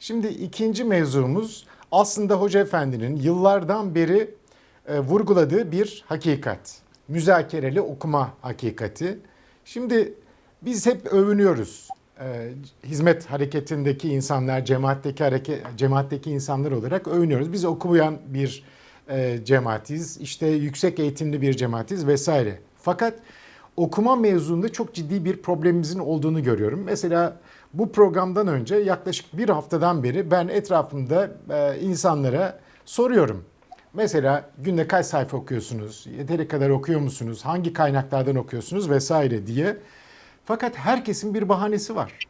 Şimdi ikinci mevzumuz aslında Hoca Efendi'nin yıllardan beri e, vurguladığı bir hakikat. Müzakereli okuma hakikati. Şimdi biz hep övünüyoruz. E, hizmet hareketindeki insanlar, cemaatteki hareket, cemaatteki insanlar olarak övünüyoruz. Biz okuyan bir e, cemaatiz, işte yüksek eğitimli bir cemaatiz vesaire. Fakat okuma mevzunda çok ciddi bir problemimizin olduğunu görüyorum. Mesela bu programdan önce yaklaşık bir haftadan beri ben etrafımda e, insanlara soruyorum. Mesela günde kaç sayfa okuyorsunuz? Yeteri kadar okuyor musunuz? Hangi kaynaklardan okuyorsunuz vesaire diye. Fakat herkesin bir bahanesi var.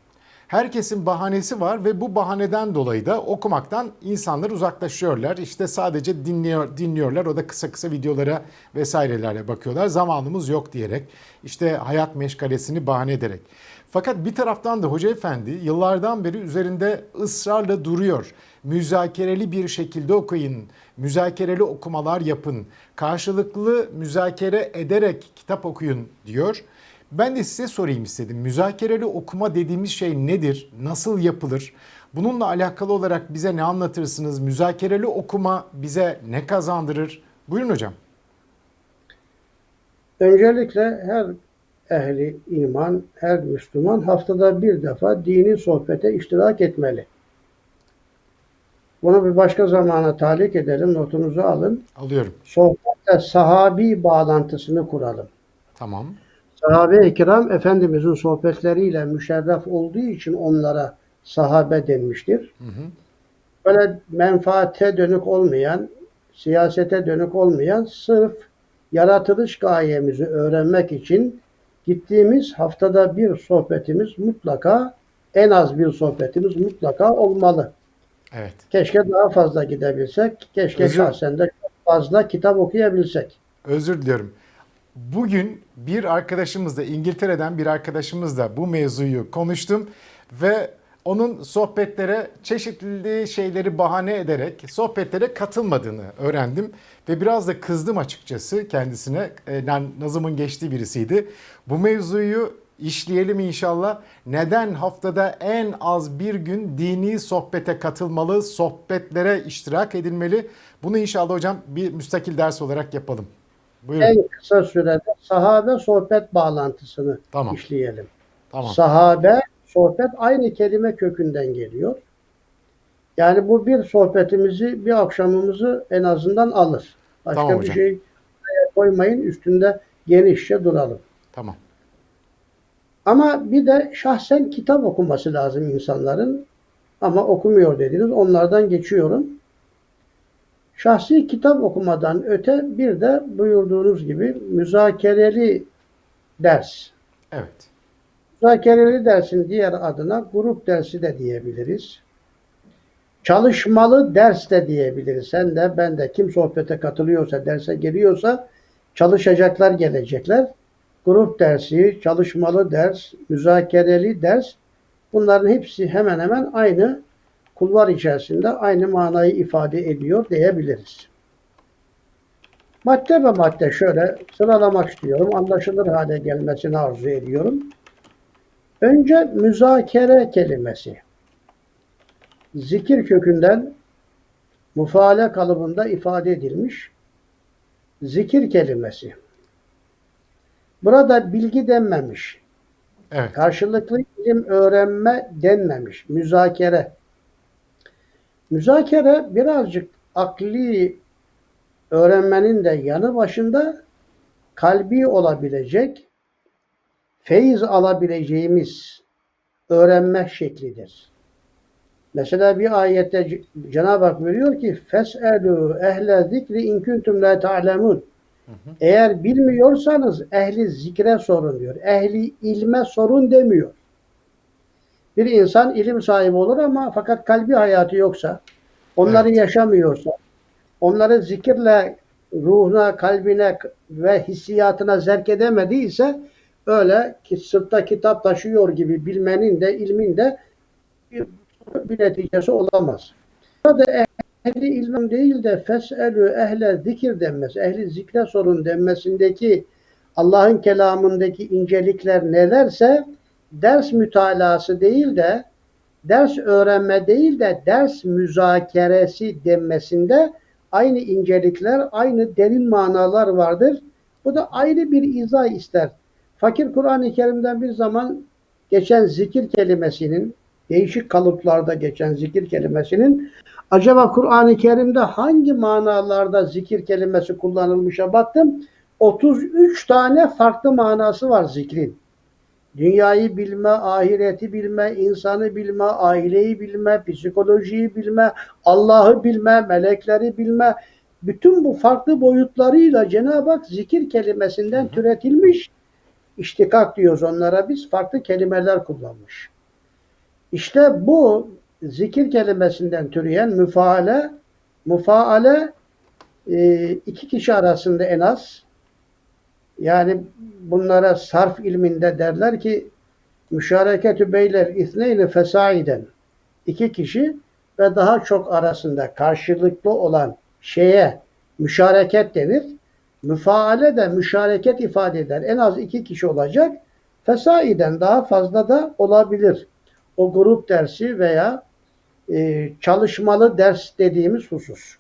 Herkesin bahanesi var ve bu bahaneden dolayı da okumaktan insanlar uzaklaşıyorlar. İşte sadece dinliyor, dinliyorlar. O da kısa kısa videolara vesairelerle bakıyorlar. Zamanımız yok diyerek. işte hayat meşgalesini bahane ederek. Fakat bir taraftan da Hoca Efendi yıllardan beri üzerinde ısrarla duruyor. Müzakereli bir şekilde okuyun, müzakereli okumalar yapın, karşılıklı müzakere ederek kitap okuyun diyor. Ben de size sorayım istedim. Müzakereli okuma dediğimiz şey nedir? Nasıl yapılır? Bununla alakalı olarak bize ne anlatırsınız? Müzakereli okuma bize ne kazandırır? Buyurun hocam. Öncelikle her ehli iman, her Müslüman haftada bir defa dini sohbete iştirak etmeli. Bunu bir başka zamana talik edelim, notunuzu alın. Alıyorum. Sohbette sahabi bağlantısını kuralım. Tamam. Sahabe-i kiram Efendimizin sohbetleriyle müşerref olduğu için onlara sahabe denmiştir. Hı hı. Böyle menfaate dönük olmayan, siyasete dönük olmayan, sırf yaratılış gayemizi öğrenmek için gittiğimiz haftada bir sohbetimiz mutlaka, en az bir sohbetimiz mutlaka olmalı. Evet. Keşke daha fazla gidebilsek, keşke Özür- şahsen de çok fazla kitap okuyabilsek. Özür diliyorum. Bugün bir arkadaşımızla İngiltere'den bir arkadaşımızla bu mevzuyu konuştum ve onun sohbetlere çeşitli şeyleri bahane ederek sohbetlere katılmadığını öğrendim ve biraz da kızdım açıkçası kendisine. E, yani Nazım'ın geçtiği birisiydi. Bu mevzuyu işleyelim inşallah. Neden haftada en az bir gün dini sohbete katılmalı, sohbetlere iştirak edilmeli? Bunu inşallah hocam bir müstakil ders olarak yapalım. Buyurun. En kısa sürede sahabe sohbet bağlantısını Tamam. işleyelim. Tamam. Sahabe, sohbet aynı kelime kökünden geliyor. Yani bu bir sohbetimizi, bir akşamımızı en azından alır. Başka Tamam bir hocam. şey koymayın, üstünde genişçe duralım. Tamam. Ama bir de şahsen kitap okuması lazım insanların. Ama okumuyor dediniz, onlardan geçiyorum. Şahsi kitap okumadan öte bir de buyurduğunuz gibi müzakereli ders. Evet. Müzakereli dersin diğer adına grup dersi de diyebiliriz. Çalışmalı ders de diyebiliriz. Sen de ben de kim sohbete katılıyorsa, derse geliyorsa çalışacaklar gelecekler. Grup dersi, çalışmalı ders, müzakereli ders bunların hepsi hemen hemen aynı kulvar içerisinde aynı manayı ifade ediyor diyebiliriz. Madde ve madde şöyle sıralamak istiyorum. Anlaşılır hale gelmesini arzu ediyorum. Önce müzakere kelimesi. Zikir kökünden mufaale kalıbında ifade edilmiş zikir kelimesi. Burada bilgi denmemiş. Evet. Karşılıklı ilim öğrenme denmemiş. Müzakere. Müzakere birazcık akli öğrenmenin de yanı başında kalbi olabilecek, feyiz alabileceğimiz öğrenme şeklidir. Mesela bir ayette Cenab-ı Hak buyuruyor ki Fes'elû ehle zikri in kuntum la ta'lemun. Eğer bilmiyorsanız ehli zikre sorun diyor. Ehli ilme sorun demiyor. Bir insan ilim sahibi olur ama fakat kalbi hayatı yoksa, onları evet. yaşamıyorsa, onları zikirle ruhuna, kalbine ve hissiyatına zerk edemediyse öyle ki sırtta kitap taşıyor gibi bilmenin de ilmin de bir, bir neticesi olamaz. Burada ehli ilmin değil de fes'elü ehle zikir denmesi, ehli zikre sorun denmesindeki Allah'ın kelamındaki incelikler nelerse ders mütalası değil de ders öğrenme değil de ders müzakeresi denmesinde aynı incelikler, aynı derin manalar vardır. Bu da ayrı bir izah ister. Fakir Kur'an-ı Kerim'den bir zaman geçen zikir kelimesinin, değişik kalıplarda geçen zikir kelimesinin acaba Kur'an-ı Kerim'de hangi manalarda zikir kelimesi kullanılmışa baktım. 33 tane farklı manası var zikrin. Dünyayı bilme, ahireti bilme, insanı bilme, aileyi bilme, psikolojiyi bilme, Allah'ı bilme, melekleri bilme. Bütün bu farklı boyutlarıyla Cenab-ı Hak zikir kelimesinden türetilmiş. İştikak diyoruz onlara biz. Farklı kelimeler kullanmış. İşte bu zikir kelimesinden türeyen müfaale, müfaale e, iki kişi arasında en az yani bunlara sarf ilminde derler ki müşareketü beyler isneyni fesaiden iki kişi ve daha çok arasında karşılıklı olan şeye müşareket denir. Müfaale de müşareket ifade eder. En az iki kişi olacak. Fesaiden daha fazla da olabilir. O grup dersi veya e, çalışmalı ders dediğimiz husus.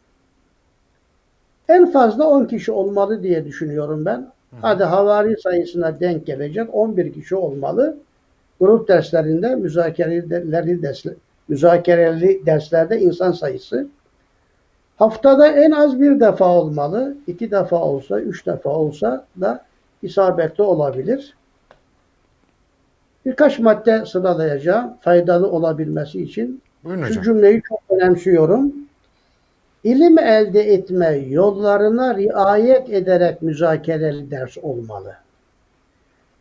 En fazla 10 kişi olmalı diye düşünüyorum ben. Hadi havari sayısına denk gelecek 11 kişi olmalı. Grup derslerinde müzakereli, müzakereli derslerde insan sayısı. Haftada en az bir defa olmalı. iki defa olsa, üç defa olsa da isabetli olabilir. Birkaç madde sıralayacağım faydalı olabilmesi için. Buyurun Şu hocam. cümleyi çok önemsiyorum. İlim elde etme yollarına riayet ederek müzakereli ders olmalı.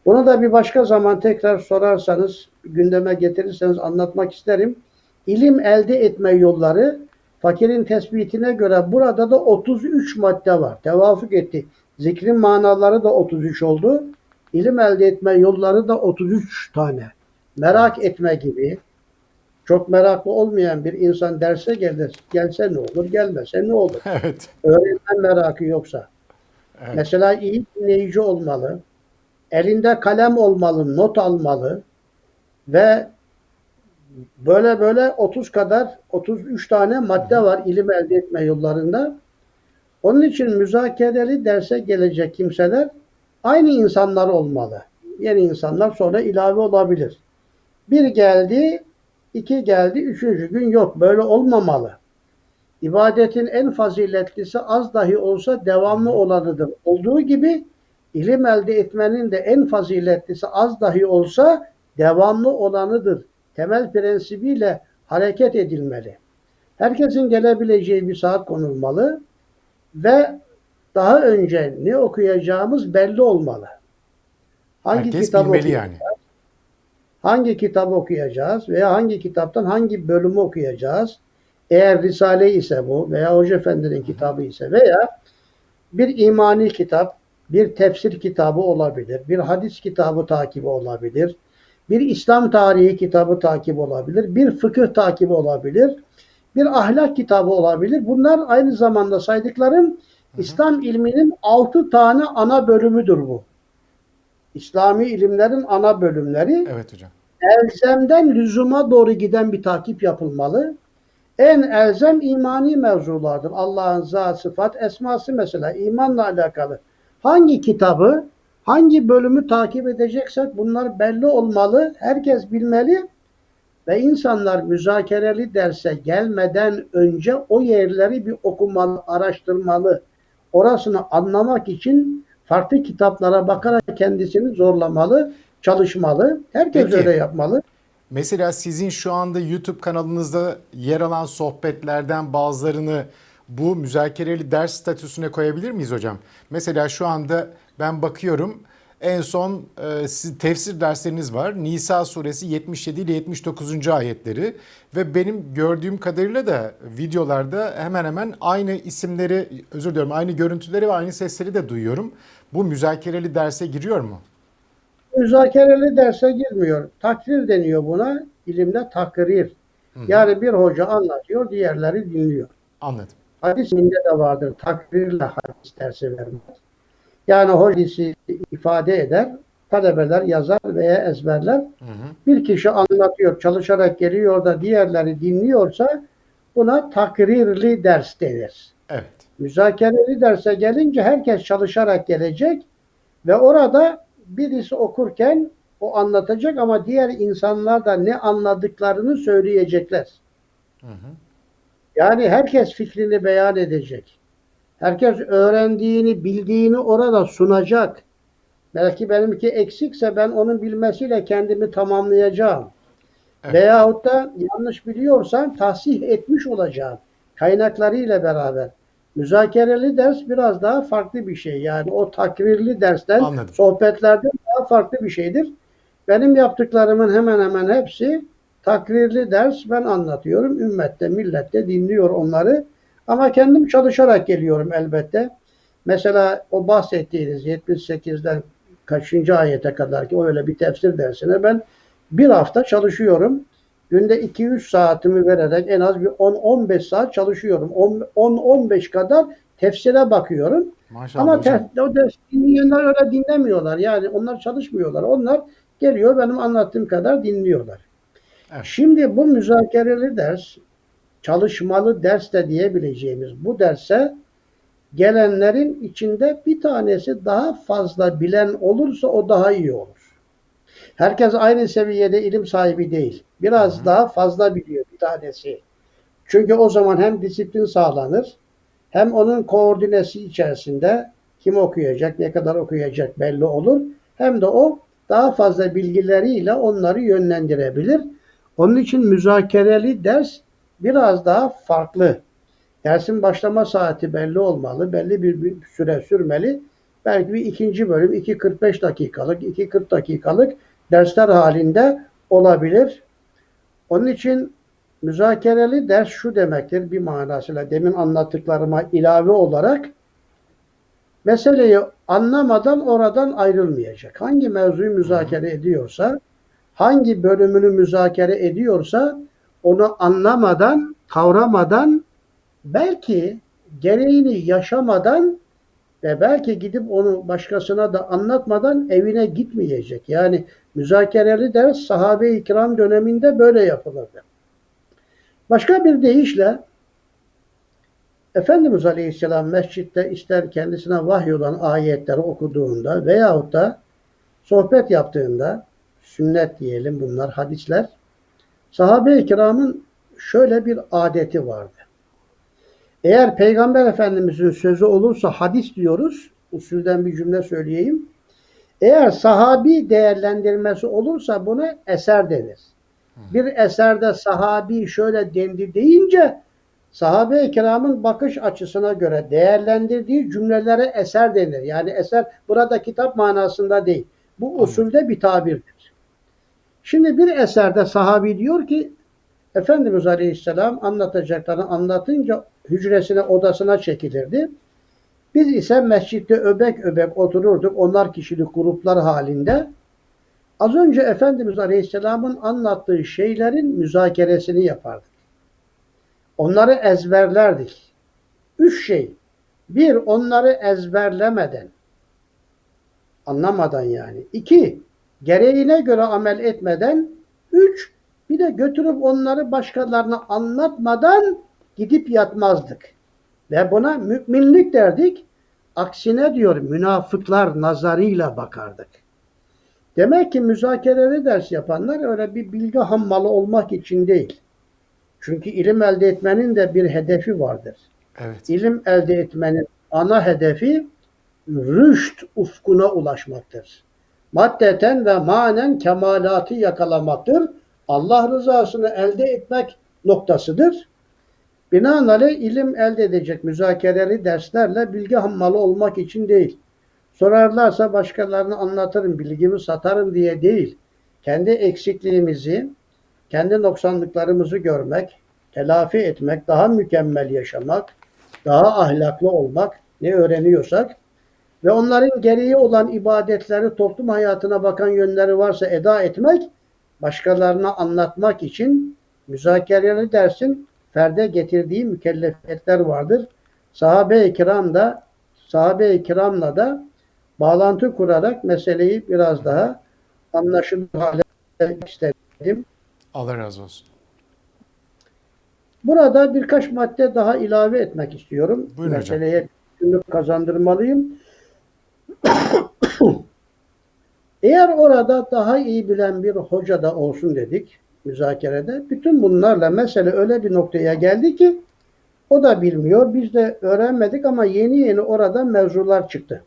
Bunu da bir başka zaman tekrar sorarsanız, gündeme getirirseniz anlatmak isterim. İlim elde etme yolları fakirin tespitine göre burada da 33 madde var. Tevafuk etti. Zikrin manaları da 33 oldu. İlim elde etme yolları da 33 tane. Merak etme gibi, çok meraklı olmayan bir insan derse gelir. Gelse ne olur, gelmese ne olur? Evet. Öğrenme merakı yoksa. Evet. Mesela iyi dinleyici olmalı. Elinde kalem olmalı, not almalı. Ve böyle böyle 30 kadar, 33 tane madde var ilim elde etme yollarında. Onun için müzakereli derse gelecek kimseler aynı insanlar olmalı. Yeni insanlar sonra ilave olabilir. Bir geldi, iki geldi, üçüncü gün yok. Böyle olmamalı. İbadetin en faziletlisi az dahi olsa devamlı olanıdır. Olduğu gibi ilim elde etmenin de en faziletlisi az dahi olsa devamlı olanıdır. Temel prensibiyle hareket edilmeli. Herkesin gelebileceği bir saat konulmalı ve daha önce ne okuyacağımız belli olmalı. Hangi Herkes kitap bilmeli okuyacağız? yani. hangi kitap okuyacağız veya hangi kitaptan hangi bölümü okuyacağız? Eğer Risale ise bu veya Hoca Efendi'nin kitabı ise veya bir imani kitap, bir tefsir kitabı olabilir, bir hadis kitabı takibi olabilir, bir İslam tarihi kitabı takibi olabilir, bir fıkıh takibi olabilir, bir ahlak kitabı olabilir. Bunlar aynı zamanda saydıklarım İslam ilminin altı tane ana bölümüdür bu. İslami ilimlerin ana bölümleri Evet hocam. elzemden lüzuma doğru giden bir takip yapılmalı. En elzem imani mevzulardır. Allah'ın zat, sıfat, esması mesela imanla alakalı. Hangi kitabı, hangi bölümü takip edeceksek bunlar belli olmalı. Herkes bilmeli ve insanlar müzakereli derse gelmeden önce o yerleri bir okumalı, araştırmalı. Orasını anlamak için farklı kitaplara bakarak kendisini zorlamalı, çalışmalı. Herkes Peki. öyle yapmalı. Mesela sizin şu anda YouTube kanalınızda yer alan sohbetlerden bazılarını bu müzakereli ders statüsüne koyabilir miyiz hocam? Mesela şu anda ben bakıyorum en son e, siz, tefsir dersleriniz var. Nisa suresi 77 ile 79. ayetleri ve benim gördüğüm kadarıyla da videolarda hemen hemen aynı isimleri, özür diliyorum, aynı görüntüleri ve aynı sesleri de duyuyorum. Bu müzakereli derse giriyor mu? müzakereli derse girmiyor. Takrir deniyor buna. İlimde takrir. Yani bir hoca anlatıyor, diğerleri dinliyor. Anladım. Hadis ilminde de vardır. Takrirle hadis dersi vermez. Yani hocası ifade eder. talebeler yazar veya ezberler. Hı hı. Bir kişi anlatıyor, çalışarak geliyor da diğerleri dinliyorsa buna takrirli ders denir. Evet. Müzakereli derse gelince herkes çalışarak gelecek ve orada birisi okurken o anlatacak ama diğer insanlar da ne anladıklarını söyleyecekler. Hı hı. Yani herkes fikrini beyan edecek. Herkes öğrendiğini, bildiğini orada sunacak. Belki benimki eksikse ben onun bilmesiyle kendimi tamamlayacağım. Evet. Veyahut da yanlış biliyorsam tahsih etmiş olacağım. Kaynaklarıyla beraber. Müzakereli ders biraz daha farklı bir şey. Yani o takrirli dersten, Anladım. sohbetlerden daha farklı bir şeydir. Benim yaptıklarımın hemen hemen hepsi takrirli ders. Ben anlatıyorum. Ümmette, millette dinliyor onları. Ama kendim çalışarak geliyorum elbette. Mesela o bahsettiğiniz 78'den kaçıncı ayete kadar ki öyle bir tefsir dersine ben bir hafta çalışıyorum. Günde 2-3 saatimi vererek en az bir 10-15 saat çalışıyorum. 10-15 kadar tefsire bakıyorum. Maşallah Ama hocam. te- o ders dinleyenler öyle dinlemiyorlar. Yani onlar çalışmıyorlar. Onlar geliyor benim anlattığım kadar dinliyorlar. Şimdi bu müzakereli ders, çalışmalı ders de diyebileceğimiz bu derse gelenlerin içinde bir tanesi daha fazla bilen olursa o daha iyi olur. Herkes aynı seviyede ilim sahibi değil. Biraz daha fazla biliyor bir tanesi. Çünkü o zaman hem disiplin sağlanır, hem onun koordinesi içerisinde kim okuyacak, ne kadar okuyacak belli olur. Hem de o daha fazla bilgileriyle onları yönlendirebilir. Onun için müzakereli ders biraz daha farklı. Dersin başlama saati belli olmalı, belli bir, bir süre sürmeli. Belki bir ikinci bölüm 2.45 dakikalık, 2.40 dakikalık dersler halinde olabilir. Onun için müzakereli ders şu demektir bir manasıyla demin anlattıklarıma ilave olarak meseleyi anlamadan oradan ayrılmayacak. Hangi mevzuyu müzakere ediyorsa, hangi bölümünü müzakere ediyorsa onu anlamadan, kavramadan belki gereğini yaşamadan ve belki gidip onu başkasına da anlatmadan evine gitmeyecek. Yani müzakereli ders sahabe-i kiram döneminde böyle yapılırdı. Başka bir deyişle Efendimiz Aleyhisselam mescitte ister kendisine vahyolan ayetleri okuduğunda veyahut da sohbet yaptığında sünnet diyelim bunlar hadisler sahabe-i kiramın şöyle bir adeti vardı. Eğer Peygamber Efendimizin sözü olursa hadis diyoruz. Usulden bir cümle söyleyeyim. Eğer sahabi değerlendirmesi olursa buna eser denir. Bir eserde sahabi şöyle dendi deyince sahabe-i kiramın bakış açısına göre değerlendirdiği cümlelere eser denir. Yani eser burada kitap manasında değil. Bu usulde bir tabirdir. Şimdi bir eserde sahabi diyor ki Efendimiz Aleyhisselam anlatacaklarını anlatınca hücresine, odasına çekilirdi. Biz ise mescitte öbek öbek otururduk. Onlar kişilik gruplar halinde. Az önce Efendimiz Aleyhisselam'ın anlattığı şeylerin müzakeresini yapardık. Onları ezberlerdik. Üç şey. Bir, onları ezberlemeden, anlamadan yani. İki, gereğine göre amel etmeden. Üç, bir de götürüp onları başkalarına anlatmadan gidip yatmazdık. Ve buna müminlik derdik. Aksine diyor münafıklar nazarıyla bakardık. Demek ki müzakereli ders yapanlar öyle bir bilgi hammalı olmak için değil. Çünkü ilim elde etmenin de bir hedefi vardır. Evet. İlim elde etmenin ana hedefi rüşt ufkuna ulaşmaktır. Maddeten ve manen kemalatı yakalamaktır. Allah rızasını elde etmek noktasıdır. Binaenaleyh ilim elde edecek müzakereli derslerle bilgi hammalı olmak için değil. Sorarlarsa başkalarını anlatırım, bilgimi satarım diye değil. Kendi eksikliğimizi, kendi noksanlıklarımızı görmek, telafi etmek, daha mükemmel yaşamak, daha ahlaklı olmak, ne öğreniyorsak ve onların gereği olan ibadetleri toplum hayatına bakan yönleri varsa eda etmek, başkalarına anlatmak için müzakereli dersin ferde getirdiği mükellefiyetler vardır. Sahabe-i kiram da sahabe-i kiramla da bağlantı kurarak meseleyi biraz daha anlaşılır hale istedim. Allah razı olsun. Burada birkaç madde daha ilave etmek istiyorum. Buyurun hocam. Meseleye bütünlük kazandırmalıyım. Eğer orada daha iyi bilen bir hoca da olsun dedik müzakerede. Bütün bunlarla mesele öyle bir noktaya geldi ki o da bilmiyor. Biz de öğrenmedik ama yeni yeni orada mevzular çıktı.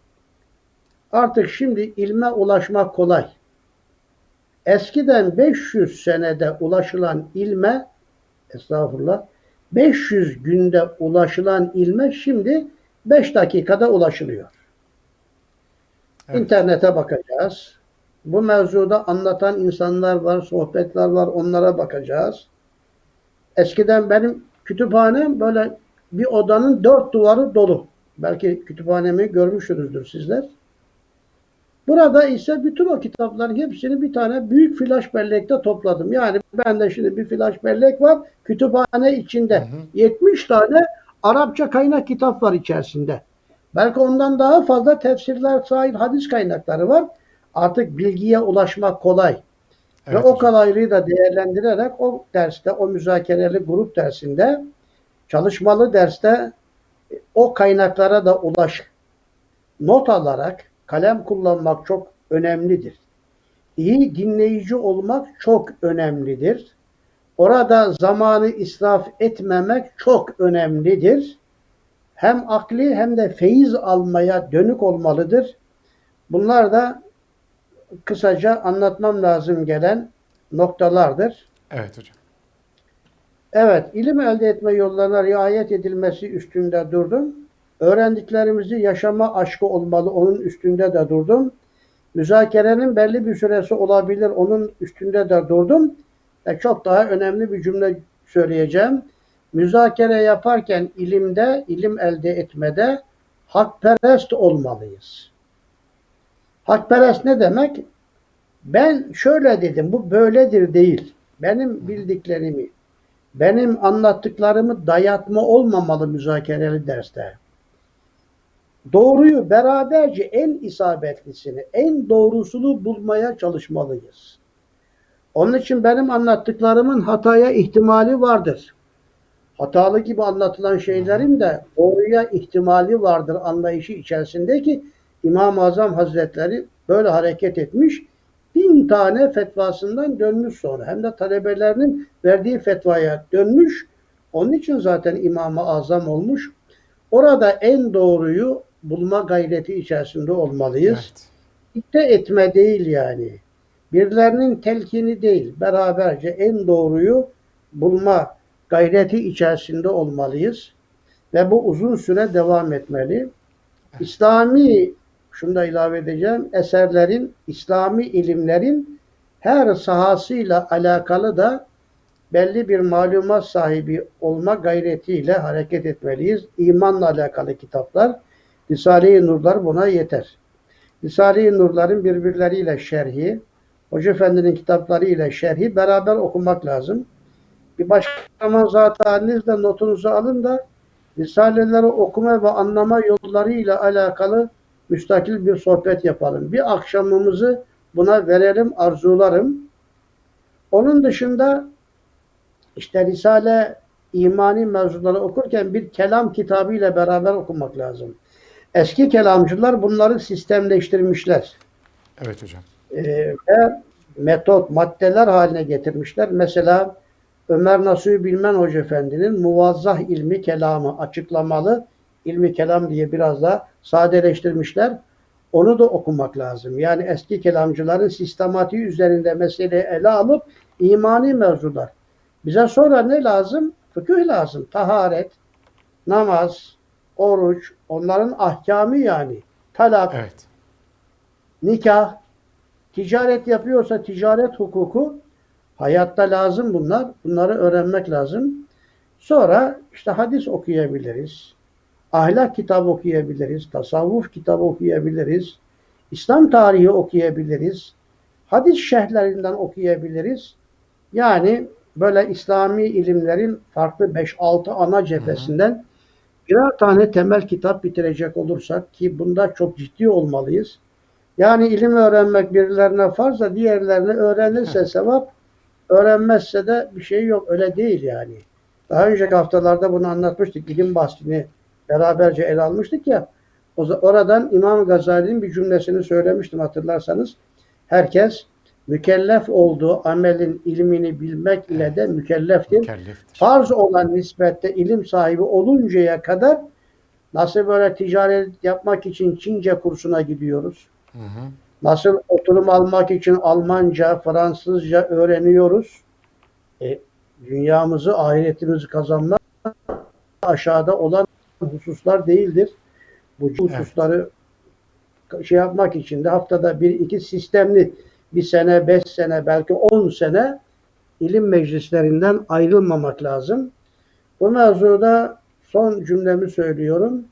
Artık şimdi ilme ulaşmak kolay. Eskiden 500 senede ulaşılan ilme estağfurullah 500 günde ulaşılan ilme şimdi 5 dakikada ulaşılıyor. Evet. İnternete bakacağız. Bu mevzuda anlatan insanlar var, sohbetler var, onlara bakacağız. Eskiden benim kütüphanem böyle bir odanın dört duvarı dolu. Belki kütüphanemi görmüşsünüzdür sizler. Burada ise bütün o kitapların hepsini bir tane büyük flash bellekte topladım. Yani bende şimdi bir flash bellek var. Kütüphane içinde Hı hı. 70 tane Arapça kaynak kitap var içerisinde. Belki ondan daha fazla tefsirler, sahil hadis kaynakları var. Artık bilgiye ulaşmak kolay. Evet Ve o hocam. kolaylığıyı da değerlendirerek o derste, o müzakereli grup dersinde, çalışmalı derste o kaynaklara da ulaş. Not alarak kalem kullanmak çok önemlidir. İyi dinleyici olmak çok önemlidir. Orada zamanı israf etmemek çok önemlidir. Hem akli hem de feyiz almaya dönük olmalıdır. Bunlar da kısaca anlatmam lazım gelen noktalardır. Evet hocam. Evet, ilim elde etme yollarına riayet edilmesi üstünde durdum. Öğrendiklerimizi yaşama aşkı olmalı, onun üstünde de durdum. Müzakerenin belli bir süresi olabilir, onun üstünde de durdum. Ve çok daha önemli bir cümle söyleyeceğim. Müzakere yaparken ilimde, ilim elde etmede hakperest olmalıyız. Hakperest ne demek? Ben şöyle dedim, bu böyledir değil. Benim bildiklerimi, benim anlattıklarımı dayatma olmamalı müzakereli derste. Doğruyu beraberce en isabetlisini, en doğrusunu bulmaya çalışmalıyız. Onun için benim anlattıklarımın hataya ihtimali vardır. Hatalı gibi anlatılan şeylerin de doğruya ihtimali vardır anlayışı içerisinde ki İmam-ı Azam Hazretleri böyle hareket etmiş. Bin tane fetvasından dönmüş sonra. Hem de talebelerinin verdiği fetvaya dönmüş. Onun için zaten İmam-ı Azam olmuş. Orada en doğruyu bulma gayreti içerisinde olmalıyız. Evet. İkte etme değil yani. Birilerinin telkini değil. Beraberce en doğruyu bulma gayreti içerisinde olmalıyız. Ve bu uzun süre devam etmeli. İslami, şunu da ilave edeceğim, eserlerin, İslami ilimlerin her sahasıyla alakalı da belli bir malumat sahibi olma gayretiyle hareket etmeliyiz. İmanla alakalı kitaplar, Risale-i Nurlar buna yeter. Risale-i Nurların birbirleriyle şerhi, Hoca Efendi'nin kitapları ile şerhi beraber okumak lazım. Bir başka zaman zaten halinizle notunuzu alın da Risaleleri okuma ve anlama yollarıyla alakalı müstakil bir sohbet yapalım. Bir akşamımızı buna verelim arzularım. Onun dışında işte Risale imani mevzuları okurken bir kelam kitabı ile beraber okumak lazım. Eski kelamcılar bunları sistemleştirmişler. Evet hocam. Ee, ve metot, maddeler haline getirmişler. Mesela Ömer Nasuhi Bilmen Hoca Efendi'nin muvazzah ilmi kelamı açıklamalı ilmi kelam diye biraz da sadeleştirmişler. Onu da okumak lazım. Yani eski kelamcıların sistematiği üzerinde meseleyi ele alıp imani mevzular. Bize sonra ne lazım? Fıkıh lazım. Taharet, namaz, oruç, onların ahkamı yani. Talak, Evet. nikah, ticaret yapıyorsa ticaret hukuku hayatta lazım bunlar. Bunları öğrenmek lazım. Sonra işte hadis okuyabiliriz. Ahlak kitabı okuyabiliriz. Tasavvuf kitabı okuyabiliriz. İslam tarihi okuyabiliriz. Hadis şerhlerinden okuyabiliriz. Yani böyle İslami ilimlerin farklı 5-6 ana cephesinden birer tane temel kitap bitirecek olursak ki bunda çok ciddi olmalıyız. Yani ilim öğrenmek birilerine farz diğerlerine öğrenirse sevap, öğrenmezse de bir şey yok. Öyle değil yani. Daha önceki haftalarda bunu anlatmıştık. İlim bahsini beraberce ele almıştık ya. O Oradan İmam Gazali'nin bir cümlesini söylemiştim hatırlarsanız. Herkes mükellef olduğu amelin ilmini bilmek ile de mükelleftir Mükelleftir. farz olan nispette ilim sahibi oluncaya kadar nasıl böyle ticaret yapmak için Çince kursuna gidiyoruz. Hı hı. Nasıl oturum almak için Almanca, Fransızca öğreniyoruz. E, dünyamızı, ahiretimizi kazanmak aşağıda olan hususlar değildir. Bu hususları şey yapmak için de haftada bir iki sistemli bir sene, beş sene, belki on sene ilim meclislerinden ayrılmamak lazım. Bu mevzuda son cümlemi söylüyorum.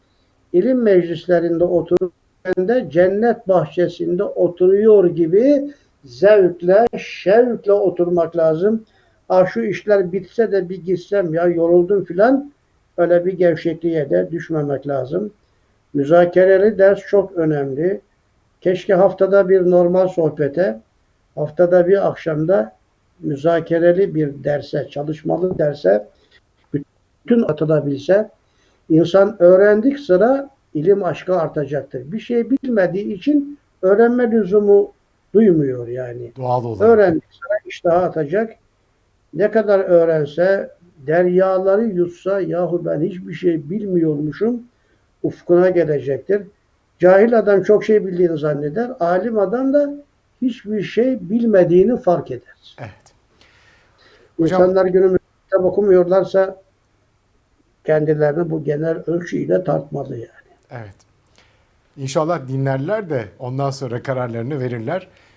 İlim meclislerinde otururken de cennet bahçesinde oturuyor gibi zevkle, şevkle oturmak lazım. Ah şu işler bitse de bir gitsem ya yoruldum filan öyle bir gevşekliğe de düşmemek lazım. Müzakereli ders çok önemli. Keşke haftada bir normal sohbete, haftada bir akşamda müzakereli bir derse, çalışmalı derse bütün atılabilse insan öğrendik sıra ilim aşkı artacaktır. Bir şey bilmediği için öğrenme lüzumu duymuyor yani. Doğal olarak. Öğrendik sıra iştahı atacak. Ne kadar öğrense, deryaları yutsa yahu ben hiçbir şey bilmiyormuşum ufkuna gelecektir. Cahil adam çok şey bildiğini zanneder. Alim adam da hiçbir şey bilmediğini fark eder. Evet. Hocam- İnsanlar günümüzde kitap okumuyorlarsa kendilerini bu genel ölçüyle tartmalı yani. Evet. İnşallah dinlerler de ondan sonra kararlarını verirler.